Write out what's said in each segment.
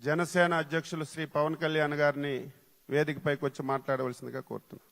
జనసేన అధ్యక్షులు శ్రీ పవన్ కళ్యాణ్ గారిని వేదికపైకి వచ్చి మాట్లాడవలసిందిగా కోరుతున్నాను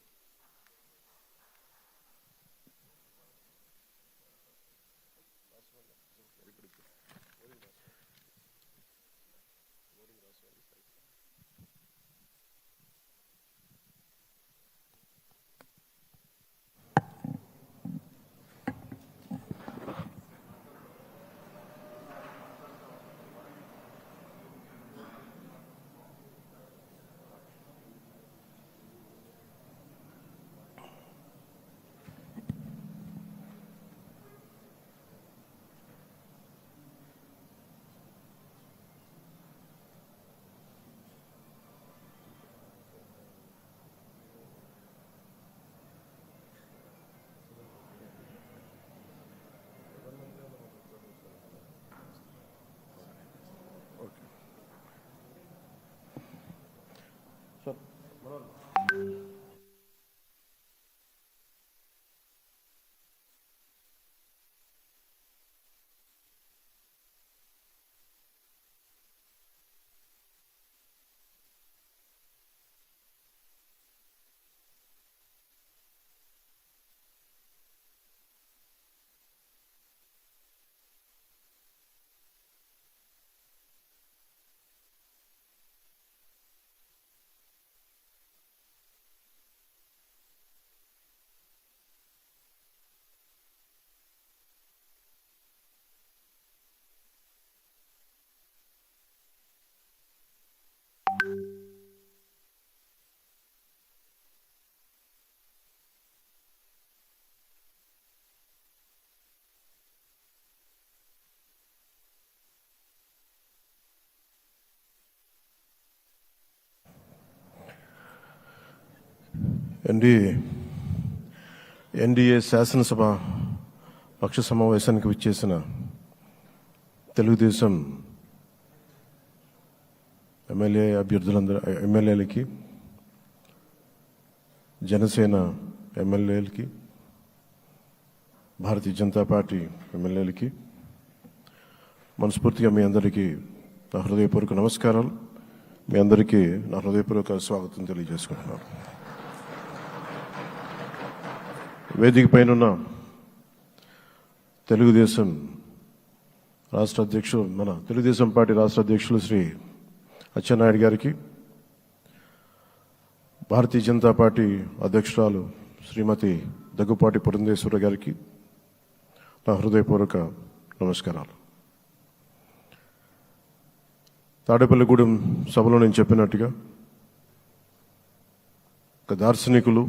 ఎన్డీ ఎన్డీఏ శాసనసభ పక్ష సమావేశానికి విచ్చేసిన తెలుగుదేశం ఎమ్మెల్యే అభ్యర్థులందరూ ఎమ్మెల్యేలకి జనసేన ఎమ్మెల్యేలకి భారతీయ జనతా పార్టీ ఎమ్మెల్యేలకి మనస్ఫూర్తిగా మీ అందరికీ నా హృదయపూర్వక నమస్కారాలు. మీ అందరికీ నా హృదయపూర్వక స్వాగతం తెలియజేసుకుంటున్నాను. వేదిక పైన తెలుగుదేశం రాష్ట్ర అధ్యక్షుడు మన తెలుగుదేశం పార్టీ రాష్ట్ర అధ్యక్షులు శ్రీ అచ్చెన్నాయుడు గారికి భారతీయ జనతా పార్టీ అధ్యక్షురాలు శ్రీమతి దగ్గుపాటి పురంధేశ్వర గారికి నా హృదయపూర్వక నమస్కారాలు. తాడేపల్లిగూడెం సభలో నేను చెప్పినట్టుగా ఒక దార్శనికులు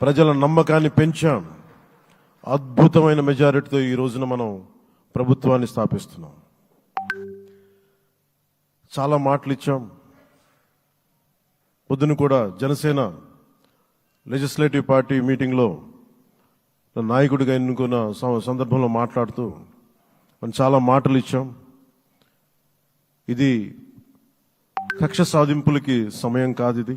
ప్రజల నమ్మకాన్ని పెంచాం. అద్భుతమైన మెజారిటీతో ఈ రోజున మనం ప్రభుత్వాన్ని స్థాపిస్తున్నాం. చాలా మాటలు ఇచ్చాం పొద్దున కూడా జనసేన లెజిస్లేటివ్ పార్టీ మీటింగ్లో నాయకుడిగా ఎన్నుకున్న సందర్భంలో మాట్లాడుతూ మనం చాలా మాటలు ఇచ్చాం ఇది కక్ష సాధింపులకి సమయం కాదు ఇది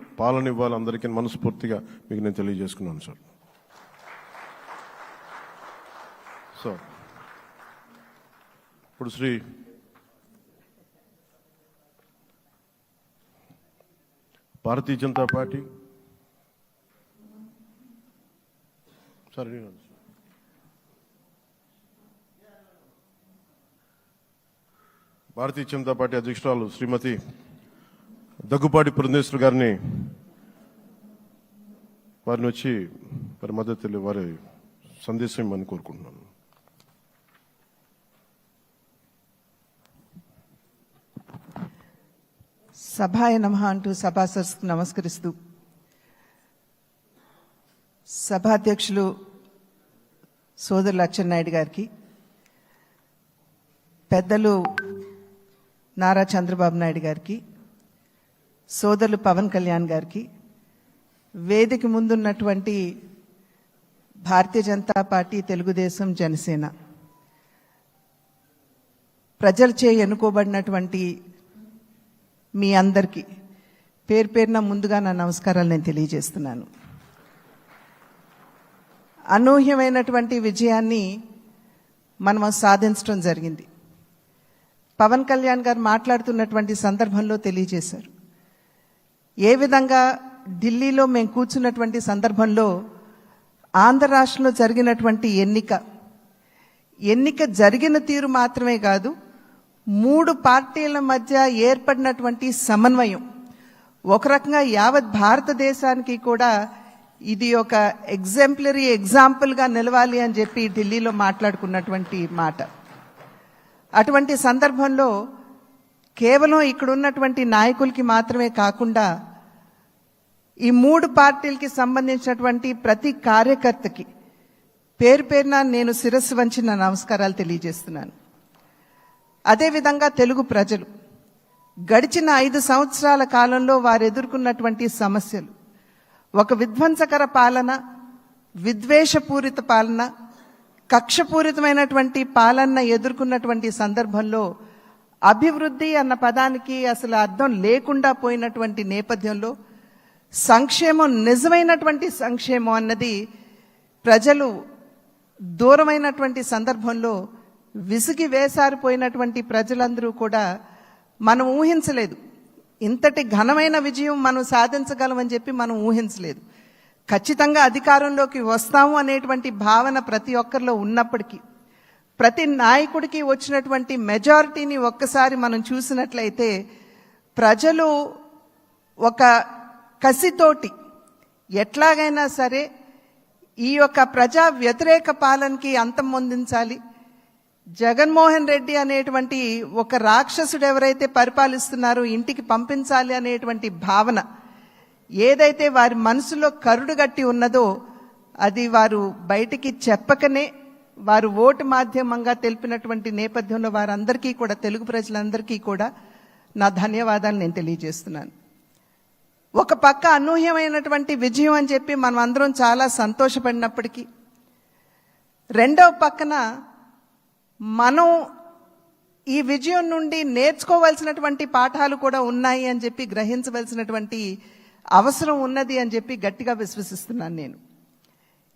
పాలన ఇవ్వాలి అందరికీ మనస్ఫూర్తిగా మీకు నేను తెలియజేసుకున్నాను సార్. సో ఇప్పుడు శ్రీ భారతీయ జనతా పార్టీ సార్ భారతీయ జనతా పార్టీ అధ్యక్షురాలు శ్రీమతి దగ్గుపాటి పురంధేశ్వర్ గారిని వారిని వచ్చి వారి మద్దతు వారి సందేశం ఇవ్వమని కోరుకుంటున్నాను. సభాయ నమ అంటూ సభాసర్స్కు నమస్కరిస్తూ సభాధ్యక్షులు సోదరులు అచ్చెన్నాయుడు గారికి పెద్దలు నారా చంద్రబాబు నాయుడు గారికి సోదరులు పవన్ కళ్యాణ్ గారికి వేదిక ముందున్నటువంటి భారతీయ జనతా పార్టీ తెలుగుదేశం జనసేన. ప్రజలచే ఎన్నుకోబడినటువంటి మీ అందరికీ పేరు పేరున ముందుగా నా నమస్కారాలు నేను తెలియజేస్తున్నాను. అనూహ్యమైనటువంటి విజయాన్ని మనం సాధించడం జరిగింది. పవన్ కళ్యాణ్ గారు మాట్లాడుతున్నటువంటి సందర్భంలో తెలియజేశారు. ఏ విధంగా ఢిల్లీలో మేము కూర్చున్నటువంటి సందర్భంలో ఆంధ్ర రాష్ట్రంలో జరిగినటువంటి ఎన్నిక. ఎన్నిక జరిగిన తీరు మాత్రమే కాదు మూడు పార్టీల మధ్య ఏర్పడినటువంటి సమన్వయం. ఒక రకంగా యావత్ భారతదేశానికి కూడా ఇది ఒక ఎగ్జాంపులరీ ఎగ్జాంపుల్గా నిలవాలి అని చెప్పి ఢిల్లీలో మాట్లాడుకున్నటువంటి మాట. అటువంటి సందర్భంలో కేవలం ఇక్కడ ఉన్నటువంటి నాయకులకి మాత్రమే కాకుండా ఈ మూడు పార్టీలకి సంబంధించినటువంటి ప్రతి కార్యకర్తకి పేరు పేరున నేను శిరస్సు వంచి నా నమస్కారాలు తెలియజేస్తున్నాను. అదేవిధంగా తెలుగు ప్రజలు గడిచిన ఐదు సంవత్సరాల కాలంలో వారు ఎదుర్కొన్నటువంటి సమస్యలు ఒక విధ్వంసకర పాలన విద్వేషపూరిత పాలన కక్షపూరితమైనటువంటి పాలన ఎదుర్కొన్నటువంటి సందర్భంలో అభివృద్ధి అన్న పదానికి అసలు అర్థం లేకుండా పోయినటువంటి నేపథ్యంలో సంక్షేమం నిజమైనటువంటి సంక్షేమం అన్నది ప్రజలు దూరమైనటువంటి సందర్భంలో విసిగి వేసారిపోయినటువంటి ప్రజలందరూ కూడా మనం ఊహించలేదు. ఇంతటి ఘనమైన విజయం మనం సాధించగలమని చెప్పి మనం ఊహించలేదు. ఖచ్చితంగా అధికారంలోకి వస్తాము అనేటువంటి భావన ప్రతి ఒక్కరిలో ఉన్నప్పటికీ ప్రతి నాయకుడికి వచ్చినటువంటి మెజారిటీని ఒక్కసారి మనం చూసినట్లయితే ప్రజలు ఒక కసితోటి ఎట్లాగైనా సరే ఈ యొక్క ప్రజా వ్యతిరేక పాలనకి అంతం పొందించాలి. జగన్మోహన్ రెడ్డి అనేటువంటి ఒక రాక్షసుడు ఎవరైతే పరిపాలిస్తున్నారో ఇంటికి పంపించాలి అనేటువంటి భావన ఏదైతే వారి మనసులో కరుడుగట్టి ఉన్నదో అది వారు బయటికి చెప్పకనే వారు ఓటు మాధ్యమంగా తెలిపినటువంటి నేపథ్యంలో వారందరికీ కూడా తెలుగు ప్రజలందరికీ కూడా నా ధన్యవాదాలు నేను తెలియజేస్తున్నాను. ఒక పక్క అనూహ్యమైనటువంటి విజయం అని చెప్పి మనం అందరం చాలా సంతోషపడినప్పటికీ రెండవ పక్కన మనం ఈ విజయం నుండి నేర్చుకోవాల్సినటువంటి పాఠాలు కూడా ఉన్నాయి అని చెప్పి గ్రహించవలసినటువంటి అవసరం ఉన్నది అని చెప్పి గట్టిగా విశ్వసిస్తున్నాను నేను.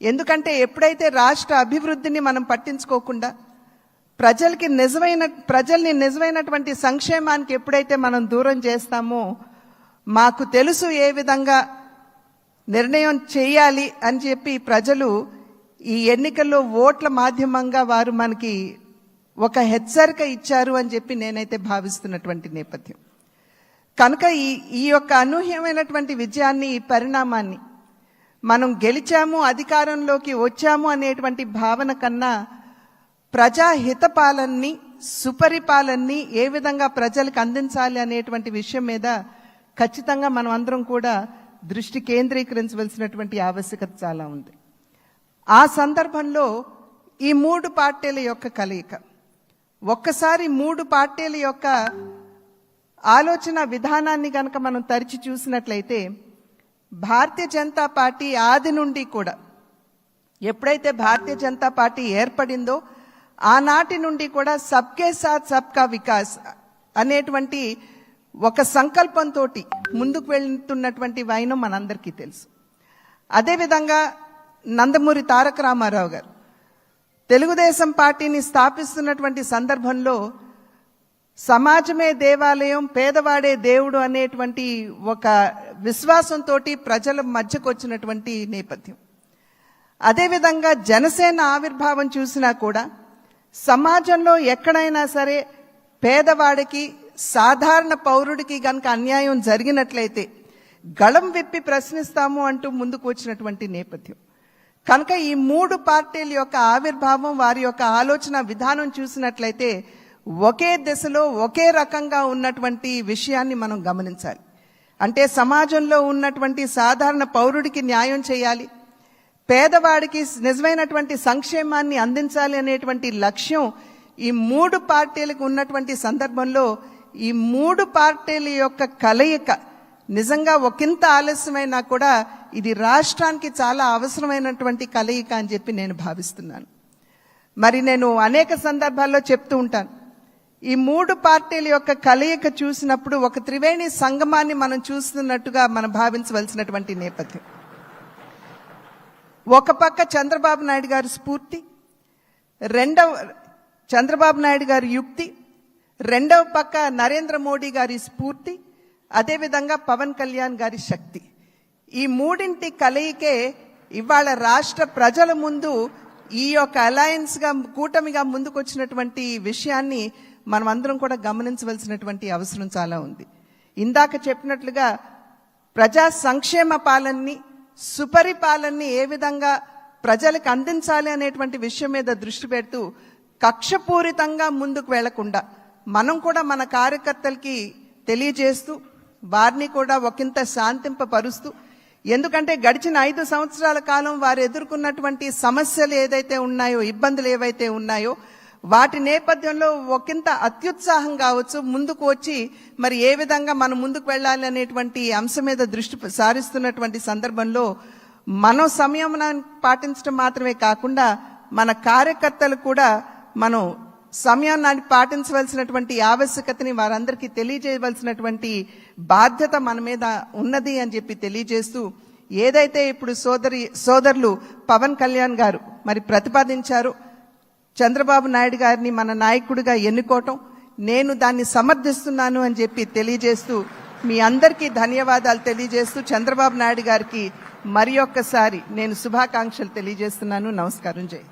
ఎందుకంటే ఎప్పుడైతే రాష్ట్ర అభివృద్ధిని మనం పట్టించుకోకుండా ప్రజలకి నిజమైన ప్రజల్ని నిజమైనటువంటి సంక్షేమానికి ఎప్పుడైతే మనం దూరం చేస్తామో మాకు తెలుసు ఏ విధంగా నిర్ణయం చేయాలి అని చెప్పి ప్రజలు ఈ ఎన్నికల్లో ఓట్ల మాధ్యమంగా వారు మనకి ఒక హెచ్చరిక ఇచ్చారు అని చెప్పి నేనైతే భావిస్తున్నటువంటి నేపథ్యం. కనుక ఈ ఈ యొక్క అనూహ్యమైనటువంటి విజయాన్ని ఈ పరిణామాన్ని మనం గెలిచాము అధికారంలోకి వచ్చాము అనేటువంటి భావన కన్నా ప్రజాహితపాలన్ని సుపరిపాలన్ని ఏ విధంగా ప్రజలకు అందించాలి అనేటువంటి విషయం మీద ఖచ్చితంగా మనం అందరం కూడా దృష్టి కేంద్రీకరించవలసినటువంటి ఆవశ్యకత చాలా ఉంది. ఆ సందర్భంలో ఈ మూడు పార్టీల యొక్క కలయిక. ఒక్కసారి మూడు పార్టీల యొక్క ఆలోచన విధానాన్ని కనుక మనం తరిచి చూసినట్లయితే భారతీయ జనతా పార్టీ ఆది నుండి కూడా ఎప్పుడైతే భారతీయ జనతా పార్టీ ఏర్పడిందో ఆనాటి నుండి కూడా సబ్కే సాత్ సబ్కా వికాస్ అనేటువంటి ఒక సంకల్పంతో ముందుకు వెళ్తున్నటువంటి వైనం మనందరికీ తెలుసు. అదేవిధంగా నందమూరి తారక రామారావు గారు తెలుగుదేశం పార్టీని స్థాపిస్తున్నటువంటి సందర్భంలో సమాజమే దేవాలయం పేదవాడే దేవుడు అనేటువంటి ఒక విశ్వాసంతో ప్రజల మధ్యకు వచ్చినటువంటి నేపథ్యం. అదేవిధంగా జనసేన ఆవిర్భావం చూసినా కూడా సమాజంలో ఎక్కడైనా సరే పేదవాడికి సాధారణ పౌరుడికి గనక అన్యాయం జరిగినట్లయితే గళం విప్పి ప్రశ్నిస్తాము అంటూ ముందుకు వచ్చినటువంటి నేపథ్యం. కనుక ఈ మూడు పార్టీల యొక్క ఆవిర్భావం వారి యొక్క ఆలోచన విధానం చూసినట్లయితే ఒకే దిశలో ఒకే రకంగా ఉన్నటువంటి విషయాన్ని మనం గమనించాలి. అంటే సమాజంలో ఉన్నటువంటి సాధారణ పౌరుడికి న్యాయం చేయాలి. పేదవాడికి నిజమైనటువంటి సంక్షేమాన్ని అందించాలి అనేటువంటి లక్ష్యం ఈ మూడు పార్టీలకు ఉన్నటువంటి సందర్భంలో ఈ మూడు పార్టీల యొక్క కలయిక నిజంగా ఒకంత ఆలస్యమైనా కూడా ఇది రాష్ట్రానికి చాలా అవసరమైనటువంటి కలయిక అని చెప్పి నేను భావిస్తున్నాను. మరి నేను అనేక సందర్భాల్లో చెప్తూ ఉంటాను. ఈ మూడు పార్టీల యొక్క కలయిక చూసినప్పుడు ఒక త్రివేణి సంగమాన్ని మనం చూస్తున్నట్టుగా మనం భావించవలసినటువంటి నేపథ్యం. ఒక పక్క చంద్రబాబు నాయుడు గారి స్ఫూర్తి రెండవ చంద్రబాబు నాయుడు గారి యుక్తి రెండవ పక్క నరేంద్ర మోడీ గారి స్ఫూర్తి అదేవిధంగా పవన్ కళ్యాణ్ గారి శక్తి. ఈ మూడింటి కలయికే ఇవాళ రాష్ట్ర ప్రజల ముందు ఈ యొక్క అలయన్స్గా కూటమిగా ముందుకొచ్చినటువంటి విషయాన్ని మనం అందరం కూడా గమనించవలసినటువంటి అవసరం చాలా ఉంది. ఇందాక చెప్పినట్లుగా ప్రజా సంక్షేమ పాలనని సుపరిపాలనని ఏ విధంగా ప్రజలకు అందించాలి అనేటువంటి విషయం మీద దృష్టి పెడుతూ కక్షపూరితంగా ముందుకు వెళ్ళకుండా మనం కూడా మన కార్యకర్తలకి తెలియజేస్తూ వారిని కూడా ఒకంత శాంతింపపరుస్తూ ఎందుకంటే గడిచిన ఐదు సంవత్సరాల కాలం వారు ఎదుర్కొన్నటువంటి సమస్యలు ఏదైతే ఉన్నాయో ఇబ్బందులు ఏవైతే ఉన్నాయో వాటి నేపథ్యంలో ఒకంత అత్యుత్సాహం కావచ్చు ముందుకు వచ్చి మరి ఏ విధంగా మనం ముందుకు వెళ్ళాలి అనేటువంటి అంశం మీద దృష్టి సారిస్తున్నటువంటి సందర్భంలో మనం సంయమనాన్ని పాటించడం మాత్రమే కాకుండా మన కార్యకర్తలు కూడా మనం సమయాన్ని పాటించవలసినటువంటి ఆవశ్యకతని వారందరికీ తెలియజేయవలసినటువంటి బాధ్యత మన మీద ఉన్నది అని చెప్పి తెలియజేస్తూ ఏదైతే ఇప్పుడు సోదరి సోదరులు పవన్ కళ్యాణ్ గారు మరి ప్రతిపాదించారు చంద్రబాబు నాయుడు గారిని మన నాయకుడిగా ఎన్నుకోవటం నేను దాన్ని సమర్థిస్తున్నాను అని చెప్పి తెలియజేస్తూ మీ అందరికీ ధన్యవాదాలు తెలియజేస్తూ చంద్రబాబు నాయుడు గారికి మరి ఒక్కసారి నేను శుభాకాంక్షలు తెలియజేస్తున్నాను. నమస్కారం జై